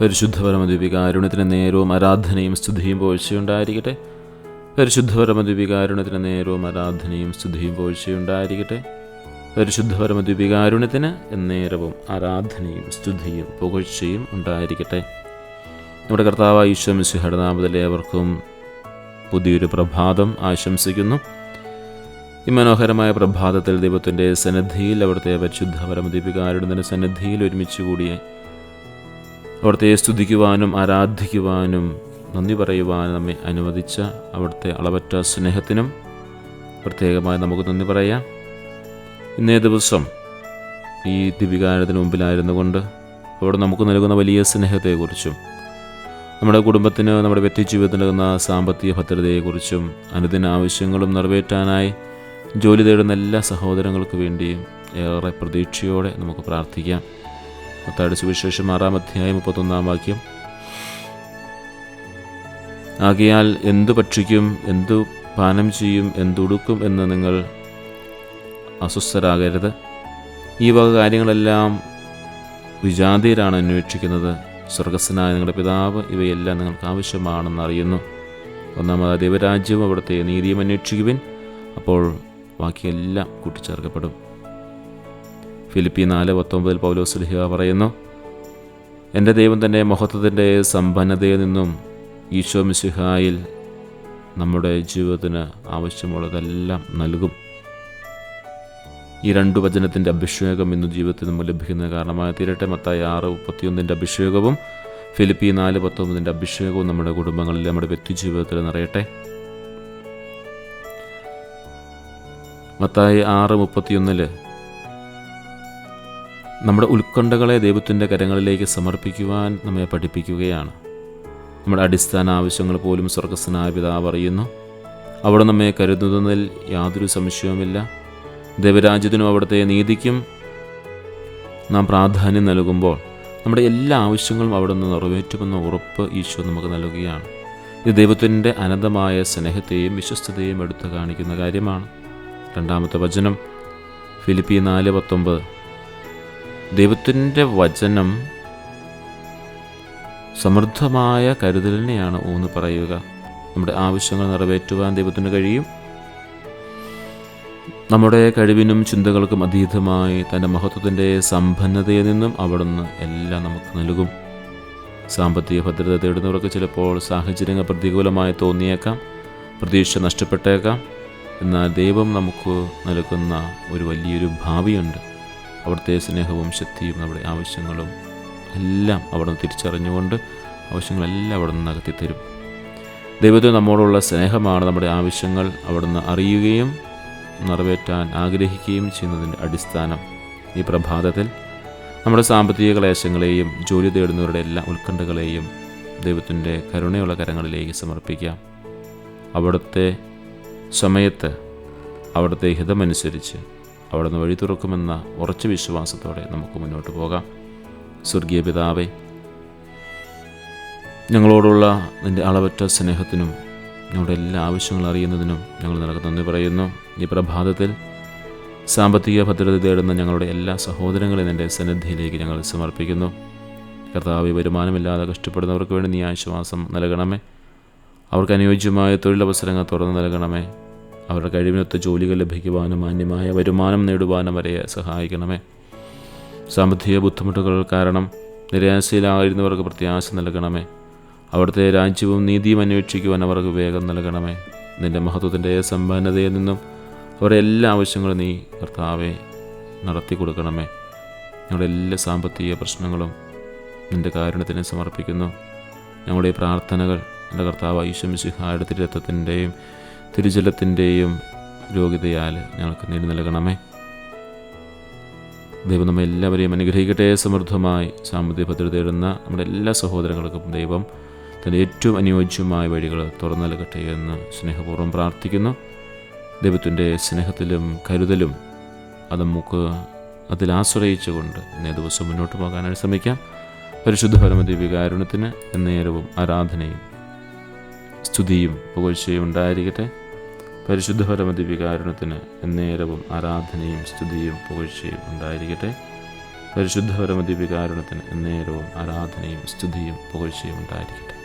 പരിശുദ്ധ പരമദ്വീപികാരുണ്യത്തിന് നേരവും ആരാധനയും സ്തുതിയും പോഴ്ചയുണ്ടായിരിക്കട്ടെ. പരിശുദ്ധ പരമദ്വീപികാരുണ്യത്തിന് നേരവും ആരാധനയും സ്തുതിയും പോഴ്ചയുണ്ടായിരിക്കട്ടെ. പരിശുദ്ധ പരമദ്വീപികാരുണ്യത്തിന് നേരവും ആരാധനയും സ്തുതിയും പുകഴ്ചയും ഉണ്ടായിരിക്കട്ടെ. നമ്മുടെ കർത്താവ് ഈശ്വം സിഹടനാമതിലെ അവർക്കും പുതിയൊരു പ്രഭാതം ആശംസിക്കുന്നു. ഈ മനോഹരമായ പ്രഭാതത്തിൽ ദൈവത്തിന്റെ സന്നദ്ധിയിൽ അവിടുത്തെ പരിശുദ്ധ പരമദീപികാരുടെ സന്നിധിയിൽ ഒരുമിച്ച് കൂടിയ അവിടുത്തെ സ്തുതിക്കുവാനും ആരാധിക്കുവാനും നന്ദി പറയുവാനും നമ്മെ അനുവദിച്ച അവിടുത്തെ അളവറ്റ സ്നേഹത്തിനും പ്രത്യേകമായി നമുക്ക് നന്ദി പറയാം. ഇന്നേ ദിവസം ഈ ദിപികാരത്തിന് മുമ്പിലായിരുന്നു കൊണ്ട് അവിടെ നമുക്ക് നൽകുന്ന വലിയ സ്നേഹത്തെക്കുറിച്ചും നമ്മുടെ കുടുംബത്തിന് നമ്മുടെ വ്യക്തിജീവിതത്തിൽ നൽകുന്ന സാമ്പത്തിക ഭദ്രതയെക്കുറിച്ചും അനുദിന ആവശ്യങ്ങളും നിറവേറ്റാനായി ജോലി തേടുന്ന എല്ലാ സഹോദരങ്ങൾക്ക് വേണ്ടിയും ഏറെ പ്രതീക്ഷയോടെ നമുക്ക് പ്രാർത്ഥിക്കാം. മത്തായുടെ സുവിശേഷം ആറാം അധ്യായം മുപ്പത്തൊന്നാം വാക്യം. ആകയാൽ എന്തു ഭക്ഷിക്കും എന്തു പാനം ചെയ്യും എന്തുടുക്കും എന്ന് നിങ്ങൾ അസ്വസ്ഥരാകരുത്. ഈ വക കാര്യങ്ങളെല്ലാം വിജാതിയിലാണ് അന്വേഷിക്കുന്നത്. സ്വർഗസ്സനായ നിങ്ങളുടെ പിതാവ് ഇവയെല്ലാം നിങ്ങൾക്ക് ആവശ്യമാണെന്ന് അറിയുന്നു. ഒന്നാമത് ദൈവരാജ്യവും അവിടുത്തെ നീതിയും അന്വേഷിക്കുവിൻ. അപ്പോൾ ബാക്കിയെല്ലാം കൂട്ടിച്ചേർക്കപ്പെടും. ഫിലിപ്പി നാല് പത്തൊമ്പതിൽ പൗലോസ്ലിഹ പറയുന്നു എന്റെ ദൈവം തന്റെ മഹത്വത്തിന്റെ സമ്പന്നതയിൽ നിന്നും ഈശോ മിശിഹായിൽ നമ്മുടെ ജീവിതത്തിന് ആവശ്യമുള്ളതെല്ലാം നൽകും. ഈ രണ്ടു വചനത്തിന്റെ അഭിഷേകം ഇന്ന് ജീവിതത്തിൽ നമ്മൾ ലഭിക്കുന്ന കാരണമായി തീരട്ടെ. മത്തായി ആറ് മുപ്പത്തിയൊന്നിന്റെ അഭിഷേകവും ഫിലിപ്പി നാല് പത്തൊമ്പതിന്റെ അഭിഷേകവും നമ്മുടെ കുടുംബങ്ങളിൽ നമ്മുടെ വ്യക്തി ജീവിതത്തിൽ നിറയട്ടെ. മത്തായി ആറ് മുപ്പത്തിയൊന്നിൽ നമ്മുടെ ഉത്കണ്ഠകളെ ദൈവത്തിന്റെ കരങ്ങളിലേക്ക് സമർപ്പിക്കുവാൻ നമ്മെ പഠിപ്പിക്കുകയാണ്. നമ്മുടെ അടിസ്ഥാന ആവശ്യങ്ങൾ പോലും സ്വർഗസ്വനായ പിതാവ് അറിയുന്നു. അവിടെ നമ്മെ കരുതുന്നതിൽ യാതൊരു സംശയവുമില്ല. ദൈവരാജ്യത്തിനും അവിടുത്തെ നീതിക്കും നാം പ്രാധാന്യം നൽകുമ്പോൾ നമ്മുടെ എല്ലാ ആവശ്യങ്ങളും അവിടെ നിന്ന് നിറവേറ്റുമെന്ന ഉറപ്പ് ഈശോ നമുക്ക് നൽകുകയാണ്. ഇത് ദൈവത്തിന്റെ അനന്തമായ സ്നേഹത്തെയും വിശ്വസ്തതയും എടുത്തു കാണിക്കുന്ന കാര്യമാണ്. രണ്ടാമത്തെ വചനം ഫിലിപ്പി നാല് പത്തൊമ്പത്. ദൈവത്തിന്റെ വചനം സമൃദ്ധമായ കരുതലിനെയാണ് ഊന്ന് പറയുക. നമ്മുടെ ആവശ്യങ്ങൾ നിറവേറ്റുവാൻ ദൈവത്തിന് കഴിയും. നമ്മുടെ കഴിവിനും ചിന്തകൾക്കും അതീതമായി തന്റെ മഹത്വത്തിന്റെ സമ്പന്നതയിൽ നിന്നും അവിടുന്ന് എല്ലാം നമുക്ക് നൽകും. സാമ്പത്തിക ഭദ്രത തേടുന്നവർക്ക് ചിലപ്പോൾ സാഹചര്യങ്ങൾ പ്രതികൂലമായി തോന്നിയേക്കാം പ്രതീക്ഷ നഷ്ടപ്പെട്ടേക്കാം. എന്നാൽ ദൈവം നമുക്ക് നൽകുന്ന ഒരു വലിയൊരു ഭാവിയുണ്ട്. അവിടുത്തെ സ്നേഹവും ശക്തിയും നമ്മുടെ ആവശ്യങ്ങളും എല്ലാം അവിടുന്ന് തിരിച്ചറിഞ്ഞുകൊണ്ട് ആവശ്യങ്ങളെല്ലാം അവിടുന്ന് തരും ദൈവത്തിന് നമ്മോടുള്ള സ്നേഹമാണ് നമ്മുടെ ആവശ്യങ്ങൾ അവിടുന്ന് അറിയുകയും നിറവേറ്റാൻ ആഗ്രഹിക്കുകയും ചെയ്യുന്നതിന്റെ അടിസ്ഥാനം. ഈ പ്രഭാതത്തിൽ നമ്മുടെ സാമ്പത്തിക ക്ലേശങ്ങളെയും ജോലി തേടുന്നവരുടെ എല്ലാ ഉത്കണ്ഠകളെയും ദൈവത്തിന്റെ കരുണയുള്ള കരങ്ങളിലേക്ക് സമർപ്പിക്കാം. അവിടുത്തെ സമയത്ത് അവിടുത്തെ ഹിതമനുസരിച്ച് അവിടുന്ന് വഴി തുറക്കുമെന്ന ഉറച്ച വിശ്വാസത്തോടെ നമുക്ക് മുന്നോട്ട് പോകാം. സ്വർഗീയ പിതാവേ ഞങ്ങളോടുള്ള നിന്റെ അളവറ്റ സ്നേഹത്തിനും ഞങ്ങളുടെ എല്ലാ ആവശ്യങ്ങളും അറിയുന്നതിനും ഞങ്ങൾ നിനക്ക് നന്ദി പറയുന്നു. ഈ പ്രഭാതത്തിൽ സാമ്പത്തിക ഭദ്രത തേടുന്ന ഞങ്ങളുടെ എല്ലാ സഹോദരങ്ങളെയും നിന്റെ സന്നിധിയിലേക്ക് ഞങ്ങൾ സമർപ്പിക്കുന്നു. കർത്താവ് വരുമാനമില്ലാതെ കഷ്ടപ്പെടുന്നവർക്ക് വേണ്ടി നീ ആശ്വാസം നൽകണമേ. അവർക്ക് അനുയോജ്യമായ തൊഴിലവസരങ്ങൾ തുറന്നു നൽകണമേ. അവരുടെ കഴിവിനൊത്ത ജോലികൾ ലഭിക്കുവാനും മാന്യമായ വരുമാനം നേടുവാനും വരെ സഹായിക്കണമേ. സാമ്പത്തിക ബുദ്ധിമുട്ടുകൾ കാരണം നിരാശയിലായിരുന്നവർക്ക് പ്രത്യാശ നൽകണമേ. അവിടുത്തെ രാജ്യവും നീതിയും അന്വേഷിക്കുവാൻ അവർക്ക് വേഗം നൽകണമേ. നിന്റെ മഹത്വത്തിന്റെ സമ്പന്നതയിൽ നിന്നും അവരുടെ എല്ലാ ആവശ്യങ്ങളും നീ കർത്താവെ നടത്തി കൊടുക്കണമേ. ഞങ്ങളുടെ എല്ലാ സാമ്പത്തിക പ്രശ്നങ്ങളും നിന്റെ കാരുണ്യത്തിന് സമർപ്പിക്കുന്നു. ഞങ്ങളുടെ പ്രാർത്ഥനകൾ എന്റെ കർത്താവ് ഈശ്വമിശിഹായുടെ തിരുരത്വത്തിന്റെയും തിരുജലത്തിന്റെയും രോഗ്യതയാൽ ഞങ്ങൾക്ക് നേടി നൽകണമേ. ദൈവം നമ്മെ എല്ലാവരെയും അനുഗ്രഹിക്കട്ടെ. സമൃദ്ധമായി സാമ്പത്തിക ഭദ്രത തേടുന്ന നമ്മുടെ എല്ലാ സഹോദരങ്ങൾക്കും ദൈവം തന്റെ ഏറ്റവും അനുയോജ്യമായ വഴികൾ തുറന്നു നൽകട്ടെ എന്ന് സ്നേഹപൂർവം പ്രാർത്ഥിക്കുന്നു. ദൈവത്തിന്റെ സ്നേഹത്തിലും കരുതലും അത് നമുക്ക് അതിൽ ആശ്രയിച്ചുകൊണ്ട് ഇന്നേ ദിവസം മുന്നോട്ട് പോകാനായി ശ്രമിക്കാം. പരിശുദ്ധ വികാരണത്തിന് എന്നേരവും ആരാധനയും സ്തുതിയും പുകഴ്ചയും ഉണ്ടായിരിക്കട്ടെ. പരിശുദ്ധ വികാരണത്തിന് എന്നേരവും ആരാധനയും സ്തുതിയും പുകഴ്ചയും ഉണ്ടായിരിക്കട്ടെ. പരിശുദ്ധ വികാരണത്തിന് എന്നേരവും ആരാധനയും സ്തുതിയും പുകഴ്ചയും ഉണ്ടായിരിക്കട്ടെ.